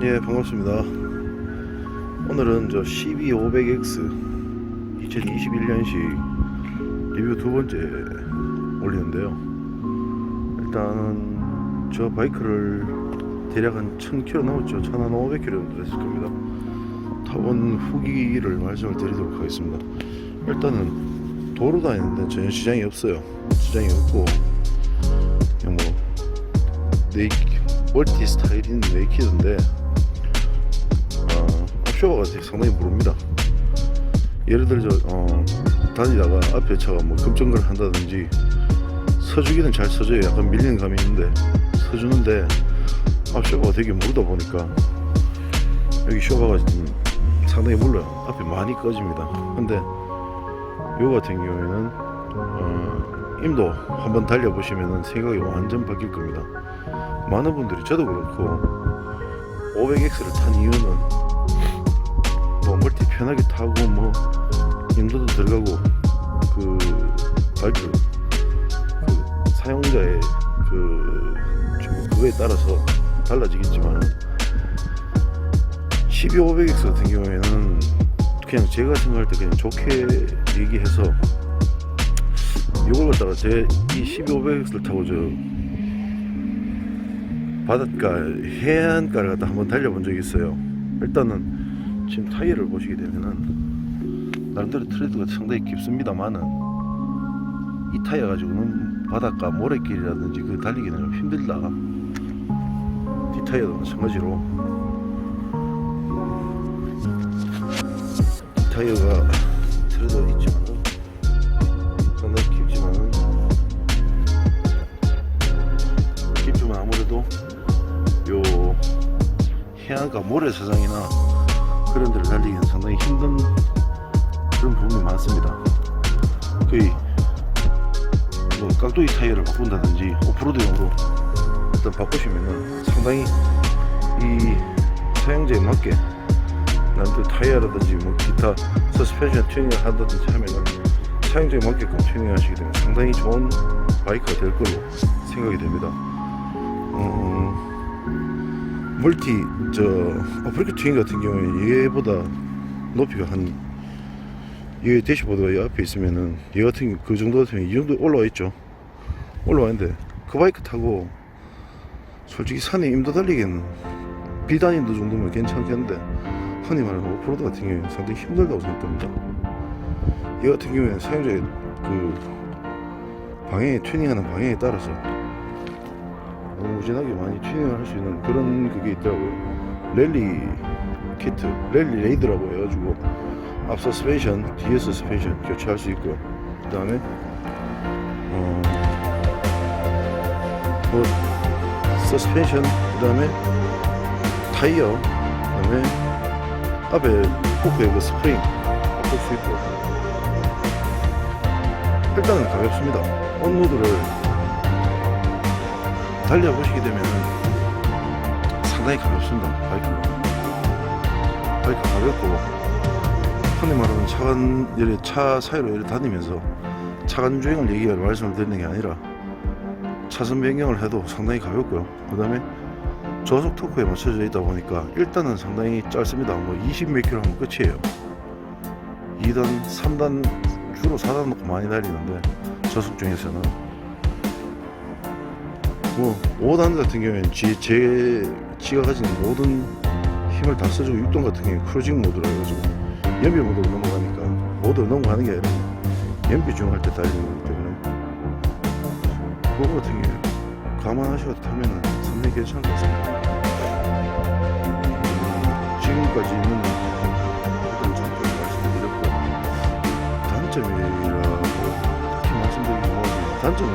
예, 반갑습니다. 오늘은 저 12500X 2021년식 리뷰 두 번째 올리는데요. 일단은 저 바이크를 대략 한 1000km 넘었죠. 1500km 정도 됐을 겁니다. 타본 후기를 말씀을 드리도록 하겠습니다. 일단은 도로 다니는데 전혀 지장이 없어요. 지장이 없고 그냥 뭐 네이 멀티 스타일인 네이키드인데 어, 앞 쇼가 상당히 무릅니다. 예를 들어 어, 다니다가 앞에 차가 뭐 급정거를 한다든지 서주기는 잘 서줘요. 약간 밀리는 감이 있는데 서주는데 앞쇼가 되게 무르다 보니까 여기 쇼바가 좀 상당히 물러요. 앞에 많이 꺼집니다. 근데 요 같은 경우에는 어, 임도 한번 달려보시면 생각이 완전 바뀔 겁니다. 많은 분들이 저도 그렇고 500X를 탄 이유는 뭐 멀티 편하게 타고 뭐 임도도 들어가고 그 바이크 그 사용자의 그좀 그거에 따라서 달라지겠지만 12500X 같은 경우에는 그냥 제가 생각할 때 그냥 좋게 얘기해서 이걸 갖다가 제 이 12500X를 타고 저 바닷가 해안가를 갖다 한번 달려본 적이 있어요. 일단은 지금 타이어를 보시게 되면은 나름대로 트레드가 상당히 깊습니다만은 이 타이어 가지고는 바닷가 모래길이라든지 그 달리기는 좀 힘들다. 뒷 타이어도 마찬가지로 이 타이어가 트레드가 있지만은 상당히 깊지만은 깊지만 아무래도 요 해안가 모래사장이나 그런 데를 달리기는 상당히 힘든 그런 부분이 많습니다. 거의 뭐 깍두기 타이어를 바꾼다든지 오프로드용으로 일단 바꾸시면은 상당히 이 사용자에 맞게 남들 타이어라든지 뭐 기타 서스펜션 튜닝을 한다든지 하면은 사용자에 맞게끔 튜닝 하시게 되면 상당히 좋은 바이크가 될 걸로 생각이 됩니다. 어, 멀티 저 어플리케 튜닝 같은 경우에 얘보다 높이가 한 얘 대시보드가 이 앞에 있으면은 얘 같은 그 정도 같으면 이 정도 올라와 있죠. 올라와 있는데 그 바이크 타고 솔직히 산에 임도 달리기는 비단임도 정도면 괜찮겠는데 흔히 말하는 오프로드 같은 경우에는 상당히 힘들다고 생각합니다. 얘 같은 경우에는 사용자의 그 방향에 튜닝하는 방향에 따라서 무진하게 많이 튜닝을 할 수 있는 그런 그게 있더라고요. 랠리 키트, 랠리 레이드라고 해가지고 앞 서스펜션, 뒤에 서스펜션 교체할 수 있고요. 그 다음에 어, 뭐 서스펜션, 그 다음에 타이어, 그 다음에 앞에 포크에 그 스프링 바꿀 수 있고 일단은 가볍습니다. 온로드를 달려보시게 되면 상당히 가볍습니다. 바이크가 바이크 가볍고. 흔히 말하는 차간 차 사이로 다니면서 차간 주행을 얘기를 말씀을 드리는 게 아니라 차선 변경을 해도 상당히 가볍고요. 그 다음에 저속 토크에 맞춰져 있다 보니까 일단은 상당히 짧습니다. 뭐 20몇 킬로 하면 끝이에요. 2단 3단 주로 4단 놓고 많이 달리는데 저속 중에서는 뭐 5단 같은 경우에는 지, 제 지가 가진 모든 힘을 다 써주고 6단 같은 경우에 크루징 모드로 해가지고 연비 모드로 넘어가니까 모드를 넘어가는 게 아니라 연비 중할 때 달리는 거기 때문에 그거 같은 경우에 감안하시고 타면은 상당히 괜찮을 것 같습니다. 음, 지금까지 있는 어떤 장점을 말씀드렸고 단점이라고 딱히 말씀드리기 뭐하지만 단점은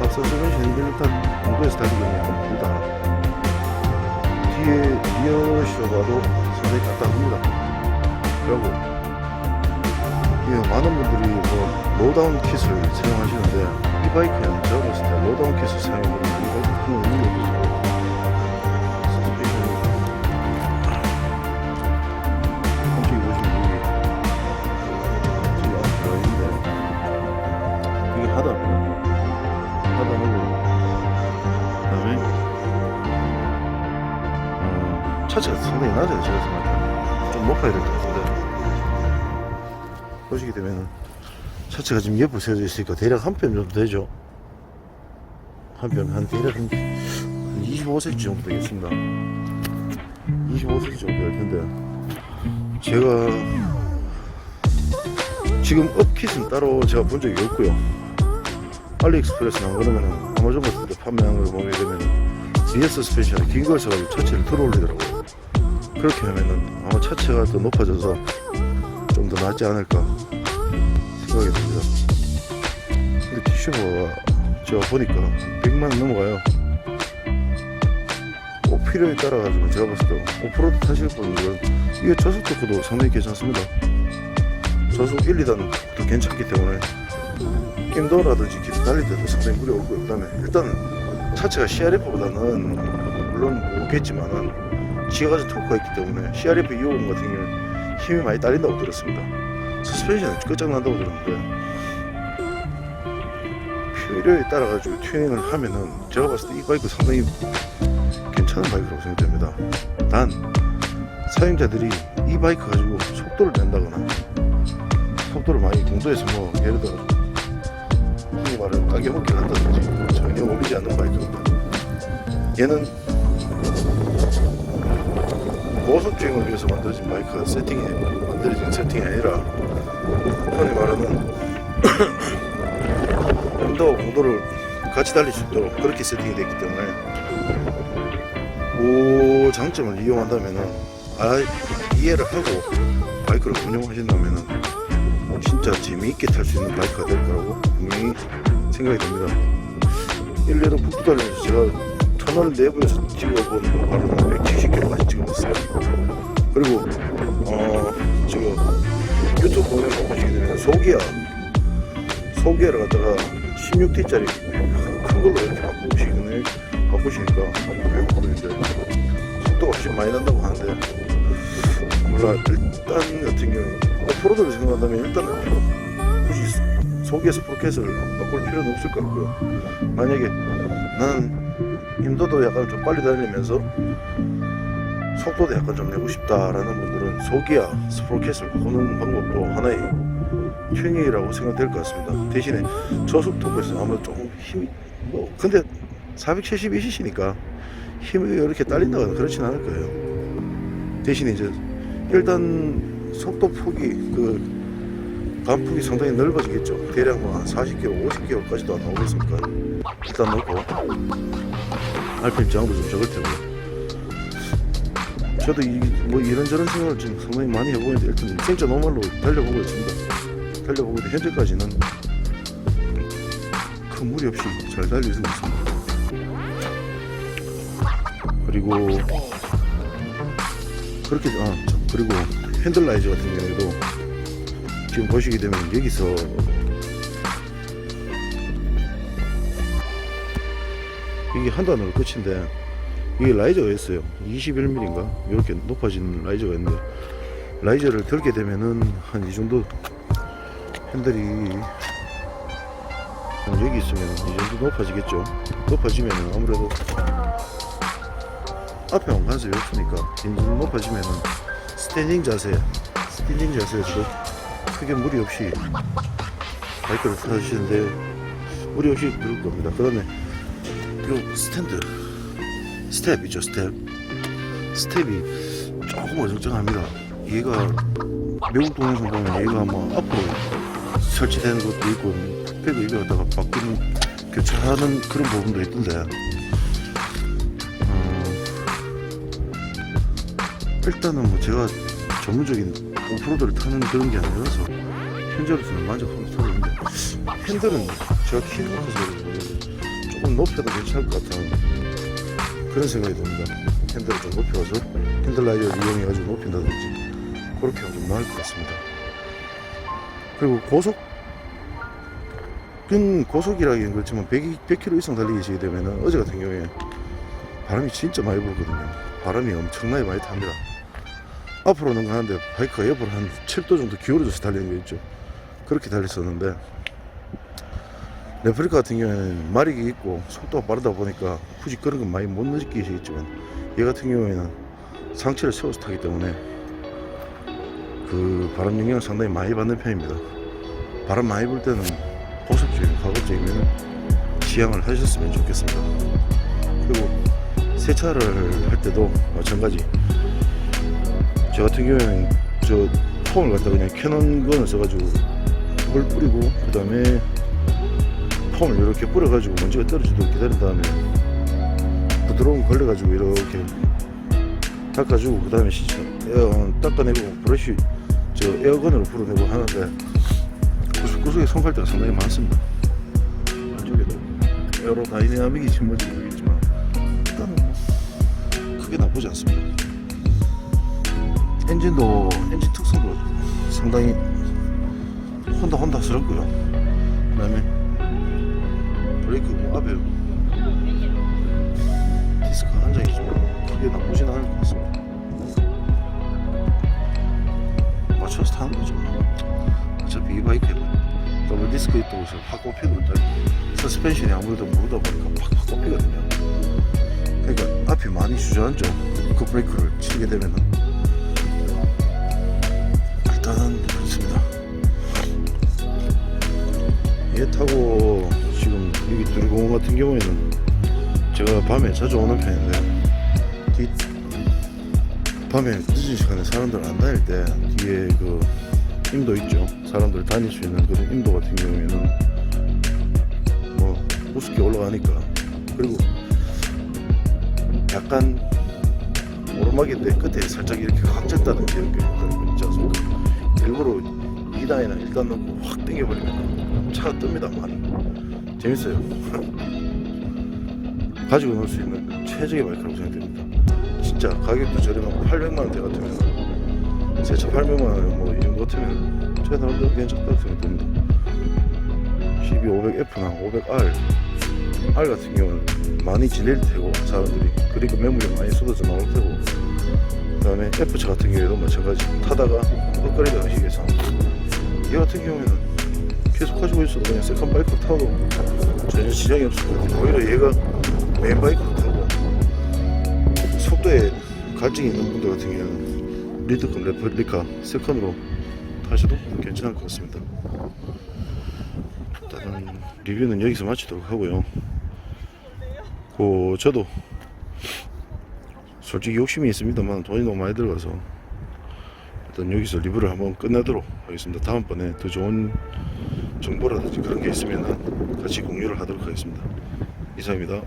앞서 서벤션 일단 공도에서 달리기는 약간 불다. 뒤에 리어 쇼가도 상당히 답답합니다. 그리고 예, 많은 분들이 뭐 로다운 킷을 사용하시는데 이 바이크에는 제가 봤을 때 로다운 킷을 사용하면 이 바이크 큰 없어요 차체가 상당히 낮아요 제가 생각하면 좀 높아야 될 것 같은데. 보시게 되면은 차체가 지금 옆으로 세워져 있으니까 대략 한 뼘 정도 되죠? 한 뼘 한 대략 한 25cm 정도 되겠습니다. 25cm 정도 될 텐데. 제가 지금 업킷은 따로 제가 본 적이 없고요. 알리익스프레스 나온 거는 아마존 같은 데 판매한 걸 보게 되면 리어 서스펜션에 긴걸 써가지고 차체를 들어 올리더라고요 그렇게 하면은 아마 차체가 더 높아져서 좀 더 낫지 않을까 생각이 듭니다. 근데 티슈버가 제가 보니까 100만원 넘어가요. 꼭 필요에 따라 가지고 제가 봤을 때 오프로드 타실 분들은 이게 저속 토크도 상당히 괜찮습니다. 저속 1, 2단도 괜찮기 때문에 인도라든지 기타 달릴 때도 상당히 무리 없고요. 그 다음에 일단 차체가 CRF보다는 물론 없겠지만은 지가 가진 토크가 있기 때문에 CRF 250 같은 경우는 힘이 많이 딸린다고 들었습니다 서스펜션이 끝장난다고 들었는데 필요에 따라 가지고 튜닝을 하면은 제가 봤을 때 이 바이크 상당히 괜찮은 바이크라고 생각됩니다. 단 사용자들이 이 바이크 가지고 속도를 낸다거나 속도를 많이 공도해서 뭐 예를 들어 흔히 말하는 가게 먹기를 한다든지 전혀 어울리지 않는 바이크입니다. 얘는 고속 주행을 위해서 만들어진 바이크가 세팅이 만들어진 세팅이 아니라 흔히 말하는 온도와 공도를 같이 달릴 수 있도록 그렇게 세팅이 됐기 때문에 그 장점을 이용한다면은 아 이해를 하고 바이크를 운영하신다면은 진짜 재미있게 탈 수 있는 바이크가 될 거라고 분명히 생각이 됩니다. 일례로 북두 달리면서 제가 터널 내부에서 찍어본 바로는 170km까지 찍어봤어요. 그리고 어 지금 유튜브 보면 보시게 되면 소기야. 소기야를 갖다가 16T짜리 큰 걸로 이렇게 바꾸시는 바꾸시니까 외국분인데 속도가 훨씬 많이 난다고 하는데. 몰라 일단 같은 경우에 오프로드를 생각한다면 일단은 굳이 속에서 포켓을 바꿀 필요는 없을 것 같고요. 만약에 나는 힘도도 약간 좀 빨리 달리면서 속도도 약간 좀 내고 싶다라는 분들은 속이야 스프로켓을 바꾸는 방법도 하나의 튜닝이라고 생각될 것 같습니다 대신에 저속 토크에서 아마 조금 힘이 뭐 근데 472cc니까 힘이 이렇게 딸린다거나 그렇진 않을 거예요. 대신에 이제 일단 속도 폭이 그 간폭이 상당히 넓어지겠죠. 대략 뭐 한 40km, 50km까지도 나오겠으니까 일단 넣고 RPM 저항도 좀 적을 테고. 저도 이, 뭐 이런저런 생각을 지금 상당히 많이 해보는데 일단 진짜 노멀로 달려보고 있습니다. 달려보고 있는데 현재까지는 큰 무리 없이 잘수 있습니다. 그리고 그렇게 아 저- 그리고 핸들 라이저 같은 경우에도 지금 보시게 되면 여기서 이게 한 단으로 끝인데 이게 라이저가 있어요. 21mm인가? 이렇게 높아진 라이저가 있는데 라이저를 들게 되면은 한 이 정도 핸들이 한 여기 있으면 이 정도 높아지겠죠. 높아지면 아무래도 앞에 왕관석이 없으니까 이 정도 높아지면은 스탠딩 자세 스탠딩 자세에서도 크게 무리 없이 바이크를 타시는데 무리 없이 그럴 겁니다. 그 다음에 요 스탠드. 스텝 있죠 스텝. 스텝이 조금 어정쩡합니다. 얘가 미국 동영상 보면 얘가 뭐 앞으로 설치되는 것도 있고 백을 이거 갖다가 바꾸는 교체하는 그런 부분도 있던데. 어, 일단은 뭐 제가 전문적인 오프로드를 타는 그런 게 아니라서 현재로서는 만족하면서 타고 있는데 핸들은 제가 키가 커서 조금 높여도 괜찮을 것 같은 그런 생각이 듭니다. 핸들을 좀 높여서 핸들 라이어를 이용해가지고 높인다든지 그렇게 하면 좀 나을 것 같습니다. 그리고 고속 끈 고속이라기는 그렇지만 100, 100km 이상 달리시게 되면 어제 같은 경우에 바람이 진짜 많이 불거든요. 바람이 엄청나게 많이 탑니다 앞으로 는 가는데 바이크가 옆으로 한 7도 정도 기울어져서 달리는 거 있죠 그렇게 달렸었는데 레프리카 같은 경우에는 마력이 있고 속도가 빠르다 보니까 굳이 그런 건 많이 못 느끼시겠지만 얘 같은 경우에는 상체를 세워서 타기 때문에 그 바람 영향을 상당히 많이 받는 편입니다. 바람 많이 불 때는 보석적이고 가급적이면 지향을 하셨으면 좋겠습니다. 그리고 세차를 할 때도 마찬가지. 저 같은 경우에는 저 폼을 갖다 그냥 캐논 건을 써가지고 물 뿌리고 그 다음에 폼을 이렇게 뿌려가지고 먼지가 떨어지도록 기다린 다음에 부드러운 거 걸려가지고 이렇게 닦아주고 그 다음에 에어 닦아내고 브러쉬 저 에어건으로 불어내고 하는데 구석구석에 손갈 때가 상당히 많습니다. 안쪽에도 에어로 다이내믹이 뭔지 모르겠지만 일단은 뭐 크게 나쁘지 않습니다. 엔진도 엔진 특성도 상당히 혼다 혼다스럽고요. 그다음에 브레이크 뭐 앞에 디스크 한 장이 좀 크게 나쁘진 않을 것 같습니다. 맞춰서 타는 거죠. 어차피 이 바이크에 더블 디스크 있다고 해서 확 꼽히거든요. 서스펜션이 아무래도 모르다 보니까 팍팍 꼽히거든요. 그러니까 앞이 많이 주저앉죠. 그 브레이크를 치게 되면은 일단은 그렇습니다. 얘 타고 지금 여기 두리공원 같은 경우에는 제가 밤에 자주 오는 편인데 뒤 밤에 늦은 시간에 사람들 안 다닐 때 뒤에 그 임도 있죠. 사람들 다닐 수 있는 그런 임도 같은 경우에는 뭐 우습게 올라가니까 그리고 약간 오르막인데 끝에 살짝 이렇게 그런 게 있지 않습니까? 일부러 2단이나 1단 넣고 확 당겨버리면 차가 뜹니다 많이 재밌어요. 가지고 놀 수 있는 최적의 바이크라고 생각됩니다. 진짜 가격도 저렴하고 800만원 대 같으면 세차 800만원 뭐이 정도 같으면 제가 나름대로 괜찮다고 생각됩니다. 12500F나 500R R 같은 경우는 많이 지낼 테고 사람들이 그러니까 매물이 많이 쏟아져 나올 테고 그 다음에 F차 같은 경우에도 마찬가지. 타다가 헛거리다 하시겠어 얘 같은 경우에는 계속 가지고 있어도 그냥 세컨 바이크 타도 전혀 지장이 없을 것 같아요 오히려 얘가 메인 바이크로 타고 속도에 갈증이 있는 분들 같은 경우에는 리드급 레플리카 세컨으로 타셔도 괜찮을 것 같습니다. 일단은 리뷰는 여기서 마치도록 하고요. 그 저도 솔직히 욕심이 있습니다만 돈이 너무 많이 들어가서 일단 여기서 리뷰를 한번 끝내도록 하겠습니다. 다음번에 더 좋은 정보라든지 그런 게 있으면 같이 공유를 하도록 하겠습니다. 이상입니다.